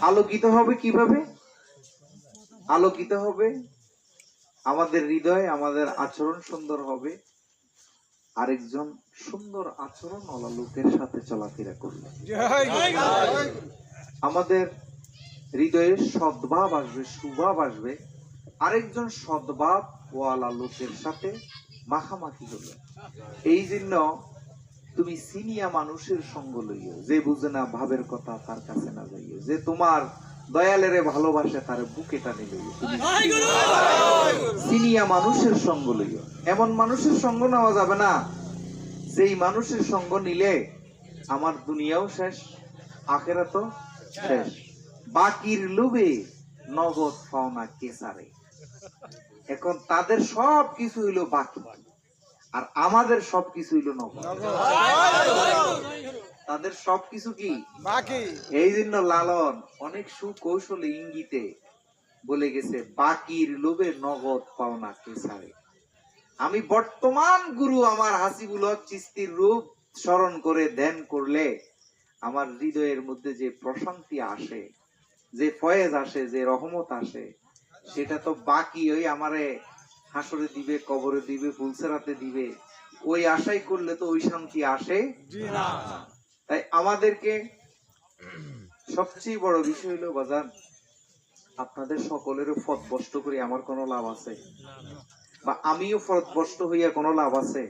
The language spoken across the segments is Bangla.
আলোকিত হবে কীভাবে? আলোকিত হবে। আমাদের হৃদয়, আমাদের আচরণ সুন্দর হবে। আরেকজন সুন্দর আচরণ ওলা লোকের সাথে চলাফেরা করলে। আমাদের হৃদয়ে সদ্ভাব আসবে, সুভাব আসবে। আরেকজন সদ্ভাব ওয়ালা লোকের সাথে মাখামাখি হলো। এই জন্য তুমি সিনিয়া মানুষের সঙ্গ লইও। যে বুঝে না ভাবের কথা তার কাছে না যাইও। যে তোমার দয়ালেরে ভালোবাসে তার বুকে টানে লইও। সিনিয়া মানুষের সঙ্গ লইও। এমন মানুষের সঙ্গ নেওয়া যাবে না। যেই মানুষের সঙ্গ নিলে আমার দুনিয়াও শেষ আখেরাতও শেষ। বাকির লোভে নগদ পাওনা কেসারে এখন তাদের সব কিছু হইল বাকি। আর আমাদের সব কিছু হইল নগদ। তাদের সব কিছু কি? বাকি। এই জন্য লালন অনেক সুকৌশলে ইঙ্গিতে বলে গেছে বাকির লোভে নগদ পাওনা কেসারে। আমি বর্তমান গুরু আমার হাসিবুল হক চিস্তির রূপ স্মরণ করে ধ্যান করলে আমার হৃদয়ের মধ্যে যে প্রশান্তি আসে যে ফয়েজ আসে যে রহমত আসে সেটা তো বাকি ওই আমারে হাসরে দিবে কবরে দিবে ফুলসেরাতে দিবে। ওই আশাই করলে তো ওই শান্তি আসে তাই আমাদেরকে সবচেয়ে বড় বিষয় হলো বাজান আপনাদের সকলেরও ফতবষ্ট করে আমার কোনো লাভ আছে? বা আমিও ফতবষ্ট হইয়া কোনো লাভ আছে?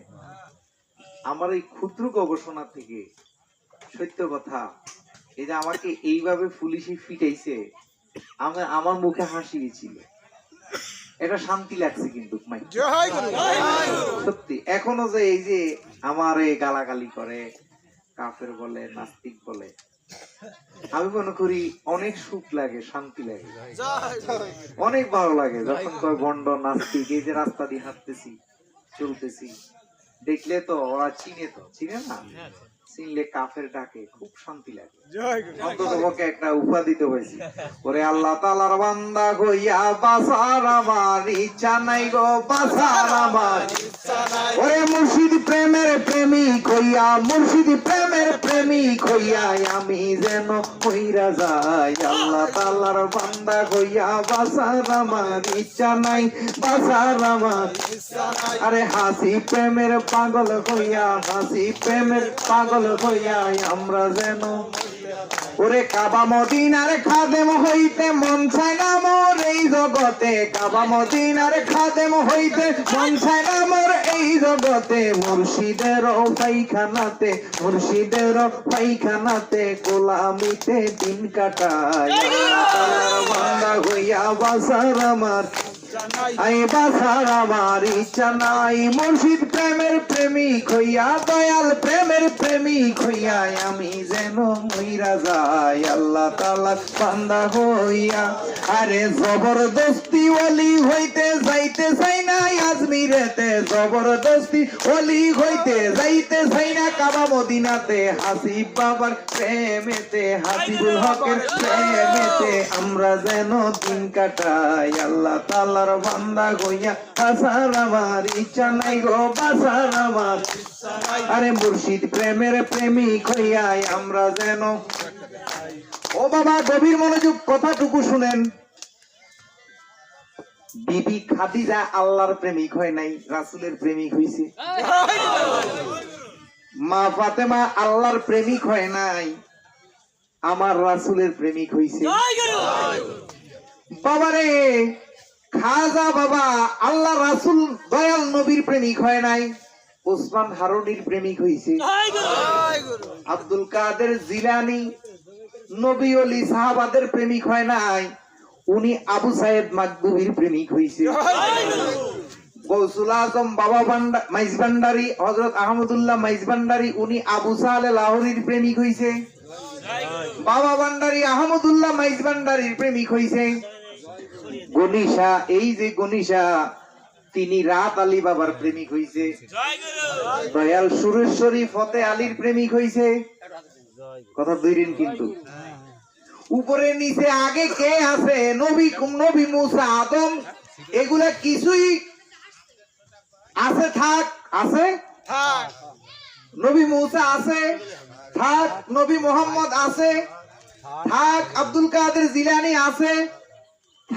আমার এই ক্ষুদ্র গবেষণা থেকে সত্য কথা এই যে আমাকে এইভাবে পুলিশে ফিটাইছে আমার আমার মুখে হাসি ছিল এটা শান্তি লাগছে কিন্তু সত্যি এখনও যে এই যে আমার গালাগালি করে কাফের বলে নাস্তিক বলে আমি মনে করি অনেক সুখ লাগে শান্তি লাগে। অনেক ভালো লাগে যখন কয় ভণ্ড নাস্তিক এই যে রাস্তা দিয়ে হাঁটতেছি চলতেছি দেখলে তো ওরা চিনে তো চিনে না? চিনলে কাফের ডাকে খুব শান্তি লাগে। জয় অন্তত পক্ষে একটা উপাধি তো হয়েছে। ওরে আল্লাহ তালার বান্দা গইয়া বাসার আমার ইচ্ছা নাই গো বাসার আমার ওরে মুর্শিদ প্রেমের প্রেমিক হইয়া মুর্শিদ প্রেমের প্রেমিক হইয়া আমি যেন কইরা যাই আল্লাহ তালার বান্দা গইয়া বাসার আমার ইচ্ছা নাই বাসার আমার আরে হাসি প্রেমের পাগল হইয়া হাসি প্রেমের পাগল হইয়া আমরা যেন ওরে কাবা মদিনার খাদেম হইতে মন চায় না মোর এই জগতে। কাবা মদিনার খাদেম হইতে মন চায় না মোর এই জগতে। মুর্শিদের পাইখানাতে মুর্শিদের পাইখানাতে গোলামিতে দিন কাটায় বান্দা হইয়া বাসার আমার। আই বাসার আমার ইচ্ছা নাই মুর্শিদ প্রেমের প্রেমিক হইয়া দয়াল প্রেমের প্রেমিক হইয়া আমি যেন মইরা যাই। আল্লাহ তালা হইয়া আরে জবরদস্তি ওলি হইতে যাইতে চাই না আজমিরেতে জবরদস্তি ওলি হইতে যাইতে চাই না কাবা মদিনাতে হাসিব বাবার প্রেমেতে হাসিবুল হকের প্রেমেতে আমরা যেন দিন কাটাই। আল্লাহ তালার বান্দা গইয়া, বাসার আমার গো, বাসার আরে মুর্শিদ প্রেমের প্রেমিক হইয়াই আমরা যেন। ও বাবা, গভীর মনোযোগ কথাটুকু শুনেন। বিবি খাদিজা আল্লাহর প্রেমিক হয় নাই, রাসুলের প্রেমিক হইছে। মা ফাতেমা আল্লাহর প্রেমিক হয় নাই, আমার রাসুলের প্রেমিক হইছে। বাবারে খাজা বাবা আল্লাহ রাসুল দয়াল নবীর প্রেমিক হয় নাই, ওসমান হারুনির প্রেমিক গুরু আব্দুল কাদের জিলানি নবী অলি সাহাবাদের প্রেমিক হয় নাই, উনি আবু সাহেব মাকদুবির প্রেমিক হইছে। গৌসুল আজম বাবা ভান্ডা, মাইজ ভান্ডারি হজরত আহমদুল্লাহ মাইজ ভান্ডারি, উনি আবু সালে লাহোরির প্রেমিক হইছে। বাবা ভান্ডারি আহমদুল্লাহ মাইজ ভান্ডারির প্রেমিক হইছে। গনিশা এই যে গনিশা তিনি রাত আলী বাবার প্রেমিক হইছে। দয়াল সুরেশ্বরী ফতে আলীর প্রেমিক হইছে। কথা দুইদিন কিন্তু? উপরে নিচে আগে কে আছে? নবী নবী মুসা, আদম, এগুলা কিছুই আছে, থাক আছে? থাক নবী মুসা আছে, থাক, নবী মোহাম্মদ আছে, থাক, আব্দুল কাদের জিলানি আছে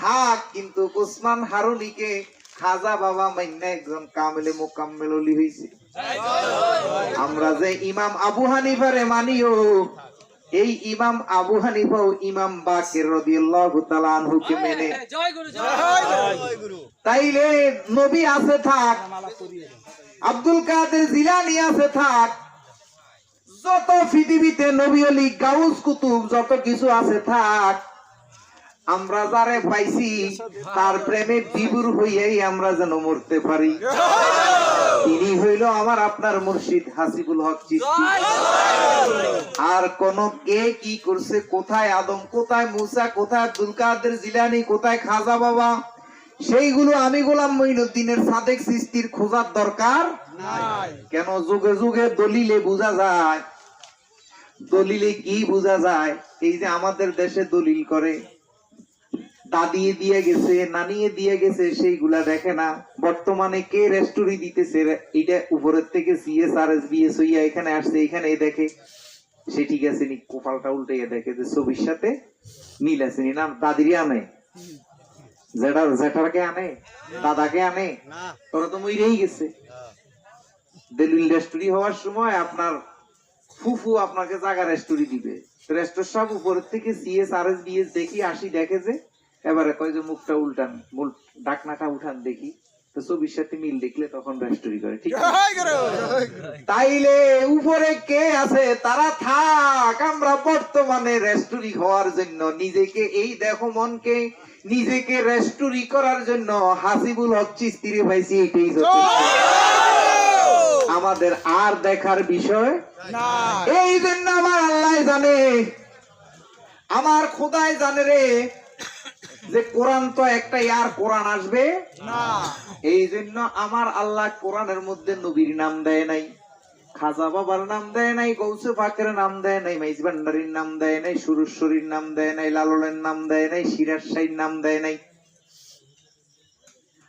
থাক কিন্তু উসমান হারুনিকে খাজা বাবা মাইন্না একজন কামেলে মোকাম্মেল অলি হইছে। আমরা যে ইমাম আবু হানিফারে মানিও এই ইমাম আবু হানিফাও ইমাম বাকের রাদিয়াল্লাহু তাআলা আনহুকে মেনে। জয় গুরু জয় গুরু। তাইলে নবী আছে থাক আব্দুল কাদের জিলানি আছে থাক যত পৃথিবীতে নবী অলি গাউস কুতুব যত কিছু আছে থাক আমরা যারে পাইছি, তার প্রেমে বিবুর হইয়াই আমরা যেন মরতে পারি। তিনি হইল আমার আপনার মুর্শিদ হাসিবুল হক আর কোন কে কি করছে, কোথায় আদম, কোথায় মুসা, কোথায় আব্দুল কাদের জিলানি, কোথায় খাজা বাবা? সেইগুলো আমি গোলাম মঈনুদ্দিনের সাদেক সৃষ্টির খোঁজার দরকার কেন যুগে যুগে দলিলে বোঝা যায়? দলিলে কি বোঝা যায়? এই যে আমাদের দেশে দলিল করে। দাদিয়ে দিয়ে গেছে নানিয়ে দিয়ে গেছে সেইগুলা দেখে না। বর্তমানে কে রেস্টোরি দিতেছে? এটা উপরের থেকে সিএস আর এস বিএস হইয়া এখানে আসছে এখানে দেখে। সে ঠিক আছে নি কপালটা উল্টে দেখে যে ছবির সাথে মিল আছে নি। না দাদিরই আনে। জেঠার জেঠারকে আনে দাদাকে আনে। তোরা তো মইরেই গেছে। দলিল রেস্টুরি হওয়ার সময় আপনার ফুফু আপনাকে জায়গা রেস্টুরি দিবে। রেস্টোর সব উপরের থেকে সিএস আর এস বিএস দেখি আসি দেখে যে এবারে কয় যে মুখটা উল্টান ডাকনাটা উঠান দেখি। তো ছবির সাথে মিল দেখলে তখন রেস্টুরি করে ঠিক তাইলে উপরে কে আছে? তারা থাক আমরা বর্তমানে রেস্টুরি হওয়ার জন্য। নিজেকে এই দেখো মনকে নিজেকে রেস্টুরি করার জন্য হাসিবুল হক চিস্তিরে ভাইছি এটাই আমাদের আর দেখার বিষয়? এই জন্য আমার আল্লাহ জানে আমার খোদাই জানে রে যে কোরআন তো একটাই আর কোরআন আসবে না। এই জন্য আমার আল্লাহ কোরআনের মধ্যে নবীর নাম দেয় নাই খাজা বাবার নাম দেয় নাই গৌসে পাকের নাম দেয় নাই মাইজ ভান্ডারির নাম দেয় নাই সুরেশ্বরীর নাম দেয় নাই লালনের নাম দেয় নাই সিরাজ শাহীর নাম দেয় নাই।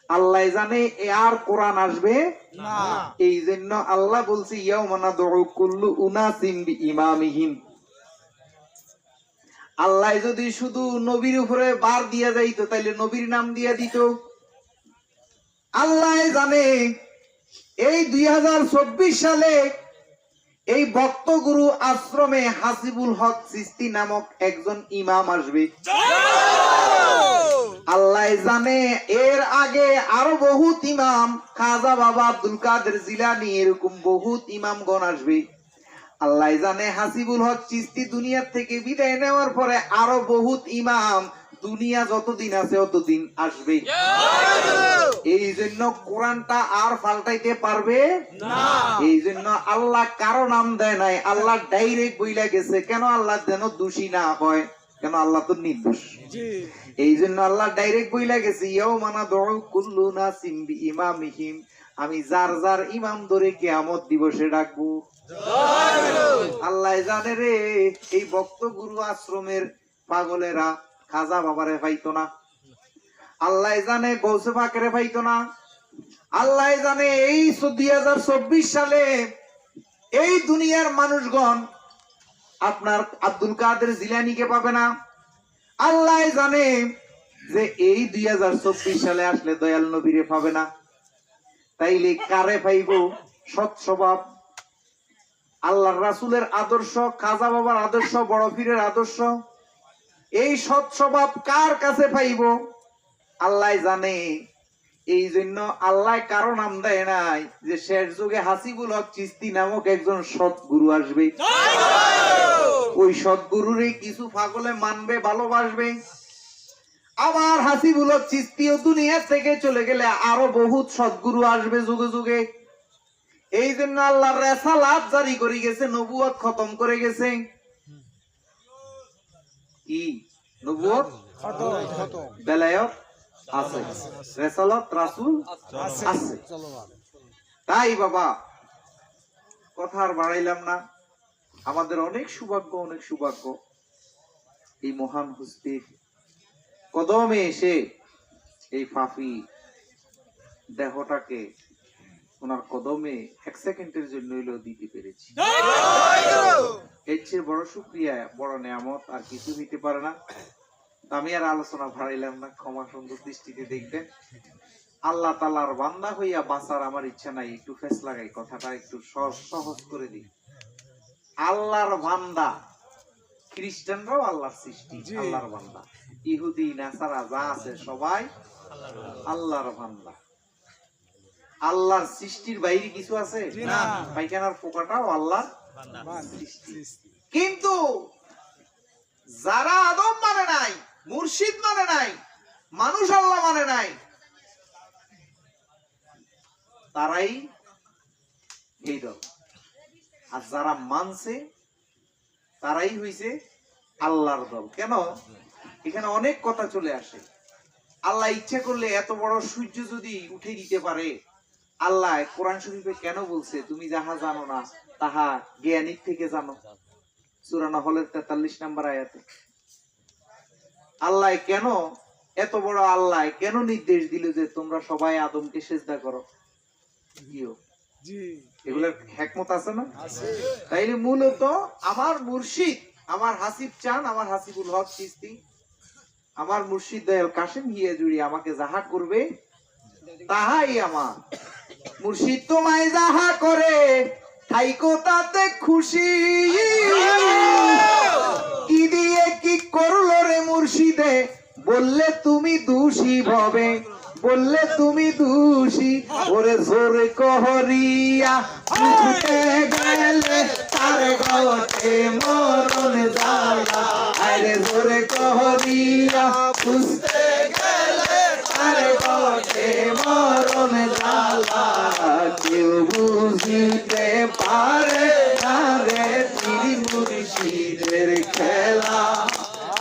আল্লাহ জানে আর কোরআন আসবে না। এই জন্য আল্লাহ বলছে ইয়াউমানা দুউ কুল্লু উনাসিম বিইমামিহিম। আল্লাহ যদি শুধু নবীর উপরে বার দিয়া যাইতো, তাইলে নবীর নাম দিয়া দিত। আল্লাহ জানে, এই দুই সালে এই ভক্তগুরু আশ্রমে হাসিবুল হক সৃষ্টি নামক একজন ইমাম আসবে। আল্লাহ জানে, এর আগে আরও বহুত ইমাম, খাজা বাবা আব্দুল কাদের জিলানি, এরকম বহুত ইমামগণ আসবে। আল্লাহ জানে হাসিবুল হক চিস্তি দুনিয়ার থেকে বিদায় নেওয়ার পরে আরও বহুত ইমাম দুনিয়া যতদিন আছে ততদিন আসবে। এই জন্য কোরআনটা আর পাল্টাইতে পারবে? এই জন্য আল্লাহ কারও নাম দেয় নাই আল্লাহ ডাইরেক্ট বইলা গেছে। কেন আল্লাহ যেন দোষী না হয়? কেন আল্লাহ তো নির্দোষ? এই জন্য আল্লাহ ডাইরেক্ট বইলা গেছে ইয়াও মানা দউ কুল্লু নাসিম বি ইমামিহিম আমি যার যার ইমাম ধরে কিয়ামত দিবসে ডাকবো। আল্লাহ জানে রে, এই ভক্ত গুরু আশ্রমের পাগলেরা খাজা বাবারে পাইতো না। আল্লাহ জানে গৌসে পাকেরে পাইতো না। আল্লাহ জানে এই দুই হাজার চব্বিশ সালে এই দুনিয়ার মানুষগণ আপনার আব্দুল কাদের জিলানিকে পাবে না। আল্লাহ জানে যে এই দুই হাজার চব্বিশ সালে আসলে দয়াল নবীরে পাবে না। তাইলে কারে পাইব? সৎ স্বভাব। আল্লাহর রাসুলের আদর্শ খাজা বাবার আদর্শ বড় পীরের আদর্শ। এই সৎ স্বভাব কার কাছে পাইব? আল্লাহ জানে। এই জন্য আল্লাহ কারও নাম দেয় নাই যে শেষ যুগে হাসিবুল হক চিস্তি নামক একজন সৎ গুরু আসবে। ওই সদ্গুরুরে কিছু পাগলে মানবে ভালোবাসবে। আবার হাসিবুল চিস্তিও দুনিয়া থেকে চলে গেলে আরও বহুত সদ্গুরু আসবে যুগে যুগে। এই জন্য আল্লাহ রেসালাত জারি করে গেছে নবুয়ত খতম করে গেছে। কি? নবুয়ত বেলায়ত? আছে। রেসালাত? রাসূল? আছে। তাই বাবা কথা আর বাড়াইলাম না। আমাদের অনেক সৌভাগ্য অনেক সৌভাগ্য। এই মহান হস্তির কদমে এসে এই ফাফি দেহটাকে ওনার কদমে এক সেকেন্ডের জন্য হইলেও দিতে পেরেছি। এর চেয়ে বড় শুক্রিয়া বড় নিয়ামত আর কিছু হইতে পারে না। আমি আর আলোচনা ভাড়াইলাম না ক্ষমা সুন্দর দৃষ্টিতে দেখবেন। আল্লাহ তালার বান্দা হইয়া বাঁচার আমার ইচ্ছা নাই একটু ফেস লাগাই কথাটা একটু সহজ সহজ করে দিই। আল্লাহর বান্দা খ্রিস্টানরাও আল্লাহর সৃষ্টি আল্লাহর বান্দা। ইহুদি নাসারা যা আছে সবাই আল্লাহর বান্দা। আল্লাহর সৃষ্টির বাইরে কিছু আছে? না। পায়খানার পোকাটাও আল্লাহর সৃষ্টি। কিন্তু যারা আদম মানে নাই মুর্শিদ মানে নাই মানুষ আল্লাহ মানে নাই তারাই এই দল। আর যারা মানছে তারাই হইছে আল্লাহর দল। কেন? এখানে অনেক কথা চলে আসে। আল্লাহ ইচ্ছা করলে এত বড় সূর্য যদি উঠে দিতে পারে আল্লাহ কোরআন শরীফে কেন বলছে তুমি যাহা জানো না তাহা জ্ঞানীর থেকে জানো? সুরানা হলের তেতাল্লিশ নাম্বার আয়াতে। আল্লাহ কেন এত বড় আল্লাহ কেন নির্দেশ দিল যে তোমরা সবাই আদমকে সেজদা করো? এগুলোর হেকমত আছে না? তাইলে মূলত আমার মুর্শিদ আমার হাসিব চান আমার হাসিবুল হক চিস্তি আমার মুর্শিদ দয়াল কাশেম গিয়ে জুড়ি আমাকে যাহা করবে, তাহাই আমার। মুর্শিদ তোমায় যাহা করে, থাইকো তাতে খুশি। কি দিয়ে কি করল রে মুর্শিদে? বললে তুমি দোষী ভবে, বললে তুমি দোষী। ওরে জোরে কহরিয়া উঠতে গেলে, তার গটে মরণ জ্বালা বুঝতে গেলে তার গটে মরণ জ্বালা। কেউ বুঝিতে পারে তিরি মুর্শিদের খেলা।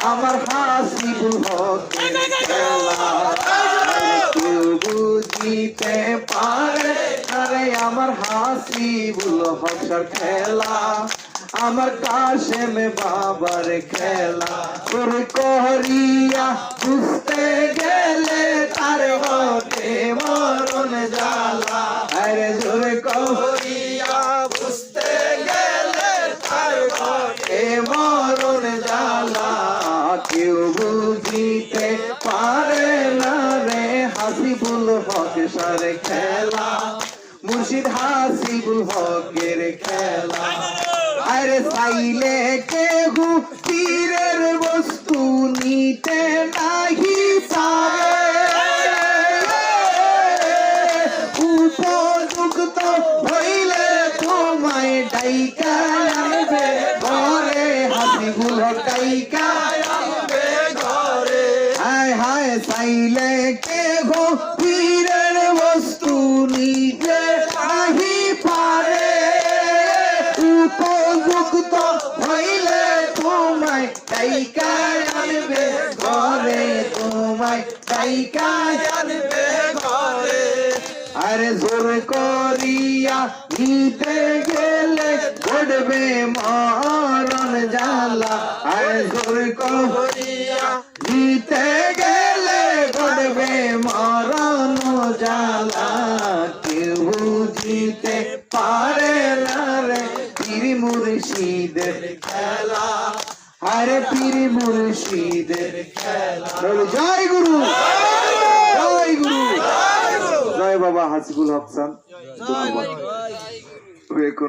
আমার হাসিবুল হকের খেলা। কেউ বুঝিতে পারে আরে আমার হাসিবুল হকের খেলা। আমার কাশেম বাবার খেলা। তোর করিয়া বুঝতে গেলে তার ঘটে মরণ জ্বালা। আরে জোর করিয়া বুঝতে গেলে তার ঘটে মরণ জ্বালা। কেউ বুঝিতে পারে না রে হাসিবুল হক সারে খেলা। মুর্শিদ হাসিবুল হকের খেলা। আরে চাইলে কেহু পীরের বস্তু নিতে নাহি পারে। উপযুক্ত হইলে তোমায় ডাইকা আনবে ঘরে হাসিবুল হক ডাইকা আনবে ঘরে। হায় হায় চাইলে কে গো পীরের বস্তু নিতে নাহি ডাইকা আনবে ঘরে আরে জোর করিয়া নিতে গেলে ঘটবে মরণ জালা আরে জোর করিয়া নিতে গেলে